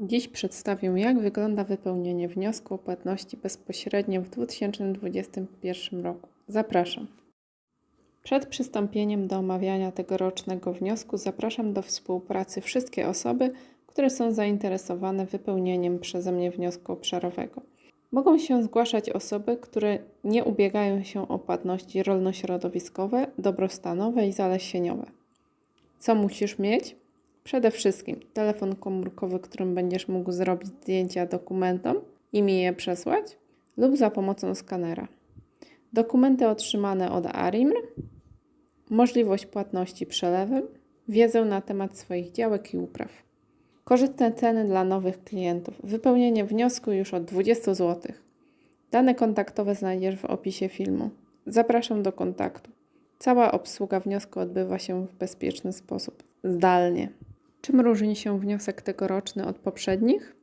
Dziś przedstawię, jak wygląda wypełnienie wniosku o płatności bezpośrednio w 2021 roku. Zapraszam. Przed przystąpieniem do omawiania tegorocznego wniosku zapraszam do współpracy wszystkie osoby, które są zainteresowane wypełnieniem przeze mnie wniosku obszarowego. Mogą się zgłaszać osoby, które nie ubiegają się o płatności rolnośrodowiskowe, dobrostanowe i zalesieniowe. Co musisz mieć? Przede wszystkim telefon komórkowy, którym będziesz mógł zrobić zdjęcia dokumentom i mi je przesłać, lub za pomocą skanera. Dokumenty otrzymane od ARIMR, możliwość płatności przelewem, wiedzę na temat swoich działek i upraw. Korzystne ceny dla nowych klientów. Wypełnienie wniosku już od 20 zł. Dane kontaktowe znajdziesz w opisie filmu. Zapraszam do kontaktu. Cała obsługa wniosku odbywa się w bezpieczny sposób, zdalnie. Czym różni się wniosek tegoroczny od poprzednich?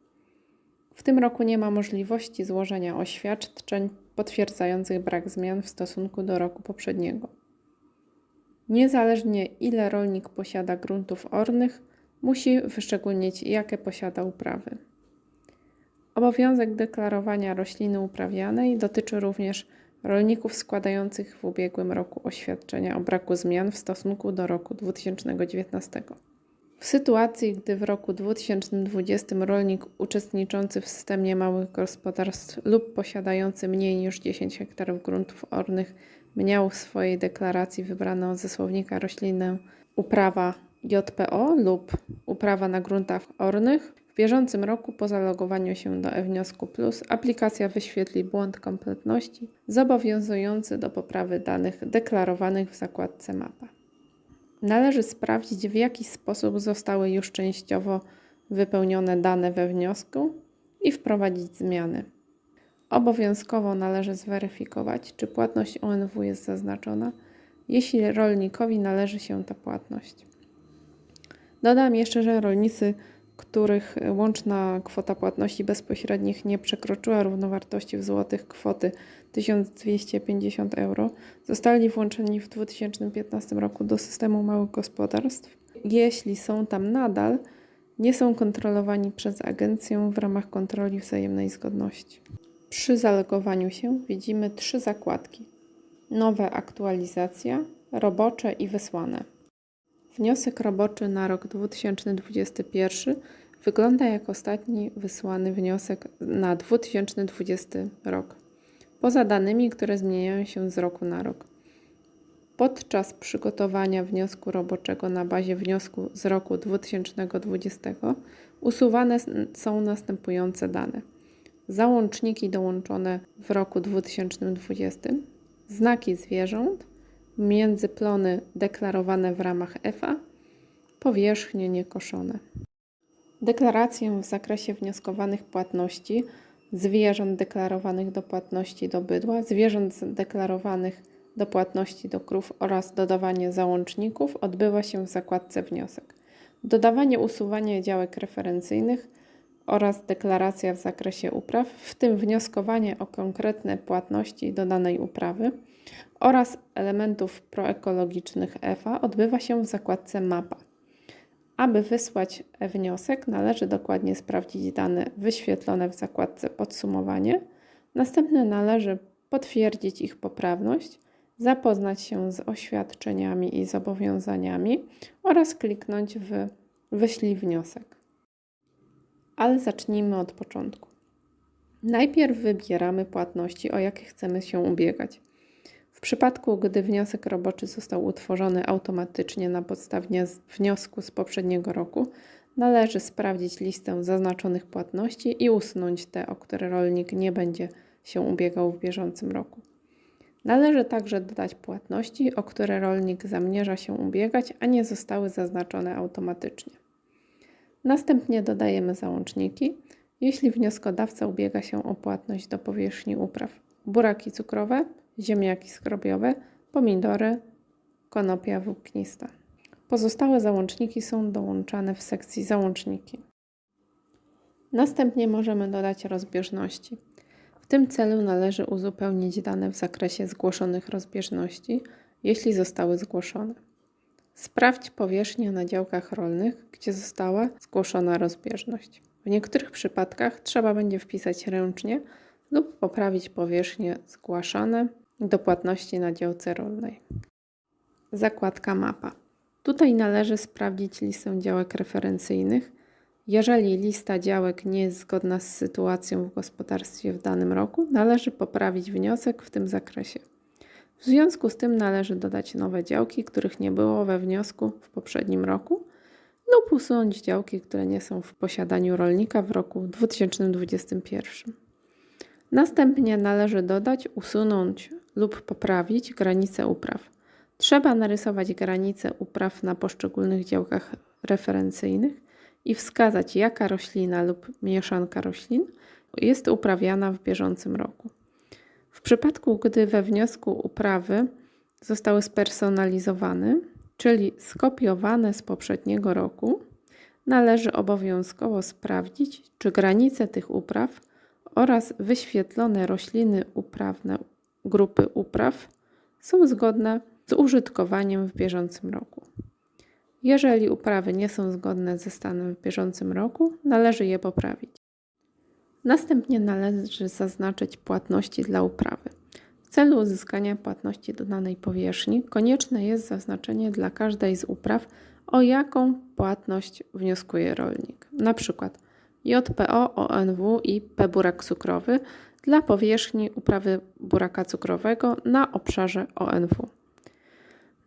W tym roku nie ma możliwości złożenia oświadczeń potwierdzających brak zmian w stosunku do roku poprzedniego. Niezależnie ile rolnik posiada gruntów ornych, musi wyszczególnić jakie posiada uprawy. Obowiązek deklarowania rośliny uprawianej dotyczy również rolników składających w ubiegłym roku oświadczenia o braku zmian w stosunku do roku 2019. W sytuacji, gdy w roku 2020 rolnik uczestniczący w systemie małych gospodarstw lub posiadający mniej niż 10 hektarów gruntów ornych miał w swojej deklaracji wybraną ze słownika roślinę uprawa JPO lub uprawa na gruntach ornych, w bieżącym roku po zalogowaniu się do e-wniosku plus aplikacja wyświetli błąd kompletności zobowiązujący do poprawy danych deklarowanych w zakładce mapa. Należy sprawdzić, w jaki sposób zostały już częściowo wypełnione dane we wniosku i wprowadzić zmiany. Obowiązkowo należy zweryfikować, czy płatność ONW jest zaznaczona, jeśli rolnikowi należy się ta płatność. Dodam jeszcze, że rolnicy, których łączna kwota płatności bezpośrednich nie przekroczyła równowartości w złotych kwoty 1250 euro, zostali włączeni w 2015 roku do systemu małych gospodarstw. Jeśli są tam nadal, nie są kontrolowani przez agencję w ramach kontroli wzajemnej zgodności. Przy zalogowaniu się widzimy trzy zakładki: nowe aktualizacja, robocze i wysłane. Wniosek roboczy na rok 2021 wygląda jak ostatni wysłany wniosek na 2020 rok, poza danymi, które zmieniają się z roku na rok. Podczas przygotowania wniosku roboczego na bazie wniosku z roku 2020 usuwane są następujące dane: załączniki dołączone w roku 2020, znaki zwierząt, międzyplony deklarowane w ramach EFA, powierzchnie niekoszone. Deklarację w zakresie wnioskowanych płatności zwierząt deklarowanych do płatności do bydła, zwierząt deklarowanych do płatności do krów oraz dodawanie załączników odbywa się w zakładce wniosek. Dodawanie usuwanie działek referencyjnych oraz deklaracja w zakresie upraw, w tym wnioskowanie o konkretne płatności do danej uprawy oraz elementów proekologicznych EFA odbywa się w zakładce Mapa. Aby wysłać wniosek, należy dokładnie sprawdzić dane wyświetlone w zakładce Podsumowanie. Następnie należy potwierdzić ich poprawność, zapoznać się z oświadczeniami i zobowiązaniami oraz kliknąć w Wyślij wniosek. Ale zacznijmy od początku. Najpierw wybieramy płatności, o jakie chcemy się ubiegać. W przypadku, gdy wniosek roboczy został utworzony automatycznie na podstawie wniosku z poprzedniego roku, należy sprawdzić listę zaznaczonych płatności i usunąć te, o które rolnik nie będzie się ubiegał w bieżącym roku. Należy także dodać płatności, o które rolnik zamierza się ubiegać, a nie zostały zaznaczone automatycznie. Następnie dodajemy załączniki, jeśli wnioskodawca ubiega się o płatność do powierzchni upraw. Buraki cukrowe, ziemniaki skrobiowe, pomidory, konopia włóknista. Pozostałe załączniki są dołączane w sekcji załączniki. Następnie możemy dodać rozbieżności. W tym celu należy uzupełnić dane w zakresie zgłoszonych rozbieżności, jeśli zostały zgłoszone. Sprawdź powierzchnię na działkach rolnych, gdzie została zgłoszona rozbieżność. W niektórych przypadkach trzeba będzie wpisać ręcznie lub poprawić powierzchnie zgłaszane do płatności na działce rolnej. Zakładka mapa. Tutaj należy sprawdzić listę działek referencyjnych. Jeżeli lista działek nie jest zgodna z sytuacją w gospodarstwie w danym roku, należy poprawić wniosek w tym zakresie. W związku z tym należy dodać nowe działki, których nie było we wniosku w poprzednim roku, lub usunąć działki, które nie są w posiadaniu rolnika w roku 2021. Następnie należy dodać, usunąć lub poprawić granice upraw. Trzeba narysować granice upraw na poszczególnych działkach referencyjnych i wskazać, jaka roślina lub mieszanka roślin jest uprawiana w bieżącym roku. W przypadku, gdy we wniosku uprawy zostały spersonalizowane, czyli skopiowane z poprzedniego roku, należy obowiązkowo sprawdzić, czy granice tych upraw oraz wyświetlone rośliny uprawne grupy upraw są zgodne z użytkowaniem w bieżącym roku. Jeżeli uprawy nie są zgodne ze stanem w bieżącym roku, należy je poprawić. Następnie należy zaznaczyć płatności dla uprawy. W celu uzyskania płatności do danej powierzchni konieczne jest zaznaczenie dla każdej z upraw, o jaką płatność wnioskuje rolnik. Na przykład JPO, ONW i P burak cukrowy dla powierzchni uprawy buraka cukrowego na obszarze ONW.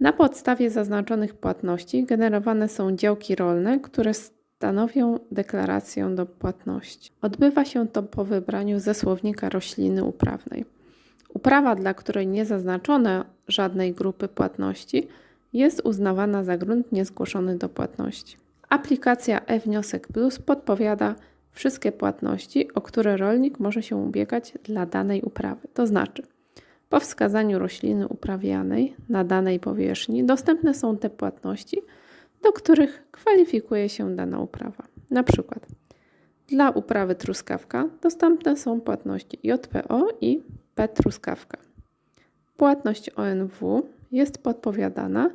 Na podstawie zaznaczonych płatności generowane są działki rolne, które stanowią deklarację do płatności. Odbywa się to po wybraniu ze słownika rośliny uprawnej. Uprawa, dla której nie zaznaczono żadnej grupy płatności, jest uznawana za grunt niezgłoszony do płatności. Aplikacja e-wniosek plus podpowiada wszystkie płatności, o które rolnik może się ubiegać dla danej uprawy. To znaczy, po wskazaniu rośliny uprawianej na danej powierzchni dostępne są te płatności, do których kwalifikuje się dana uprawa. Na przykład dla uprawy truskawka dostępne są płatności JPO i P truskawka. Płatność ONW jest podpowiadana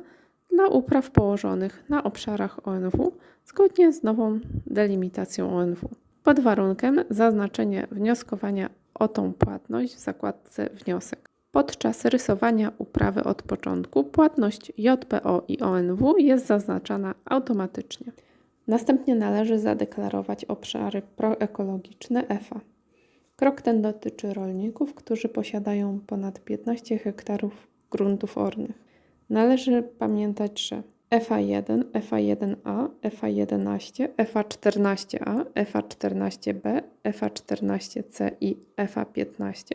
dla upraw położonych na obszarach ONW zgodnie z nową delimitacją ONW. Pod warunkiem zaznaczenia wnioskowania o tą płatność w zakładce wniosek. Podczas rysowania uprawy od początku płatność JPO i ONW jest zaznaczana automatycznie. Następnie należy zadeklarować obszary proekologiczne EFA. Krok ten dotyczy rolników, którzy posiadają ponad 15 hektarów gruntów ornych. Należy pamiętać, że FA1, FA1A, FA11, FA14A, FA14B, FA14C i FA15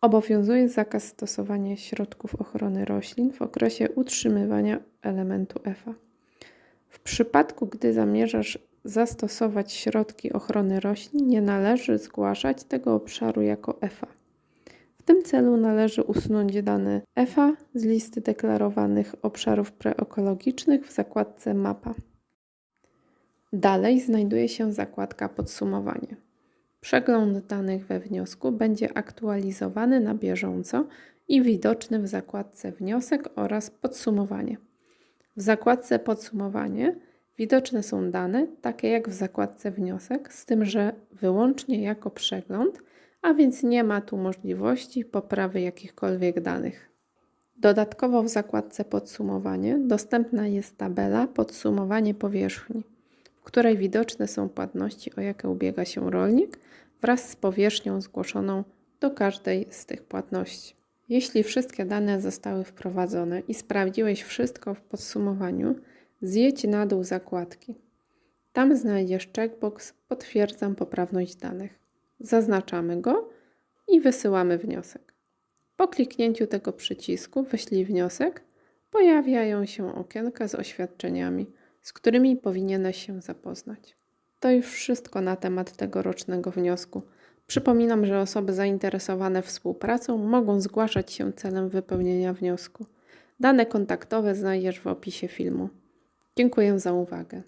Obowiązuje zakaz stosowania środków ochrony roślin w okresie utrzymywania elementu EFA. W przypadku, gdy zamierzasz zastosować środki ochrony roślin, nie należy zgłaszać tego obszaru jako EFA. Tym celu należy usunąć dane EFA z listy deklarowanych obszarów preekologicznych w zakładce Mapa. Dalej znajduje się zakładka Podsumowanie. Przegląd danych we wniosku będzie aktualizowany na bieżąco i widoczny w zakładce Wniosek oraz Podsumowanie. W zakładce Podsumowanie widoczne są dane, takie jak w zakładce Wniosek, z tym, że wyłącznie jako przegląd, a więc nie ma tu możliwości poprawy jakichkolwiek danych. Dodatkowo w zakładce Podsumowanie dostępna jest tabela Podsumowanie powierzchni której widoczne są płatności, o jakie ubiega się rolnik, wraz z powierzchnią zgłoszoną do każdej z tych płatności. Jeśli wszystkie dane zostały wprowadzone i sprawdziłeś wszystko w podsumowaniu, zjedź na dół zakładki. Tam znajdziesz checkbox Potwierdzam poprawność danych. Zaznaczamy go i wysyłamy wniosek. Po kliknięciu tego przycisku Wyślij wniosek pojawiają się okienka z oświadczeniami z którymi powinieneś się zapoznać. To już wszystko na temat tegorocznego wniosku. Przypominam, że osoby zainteresowane współpracą mogą zgłaszać się celem wypełnienia wniosku. Dane kontaktowe znajdziesz w opisie filmu. Dziękuję za uwagę.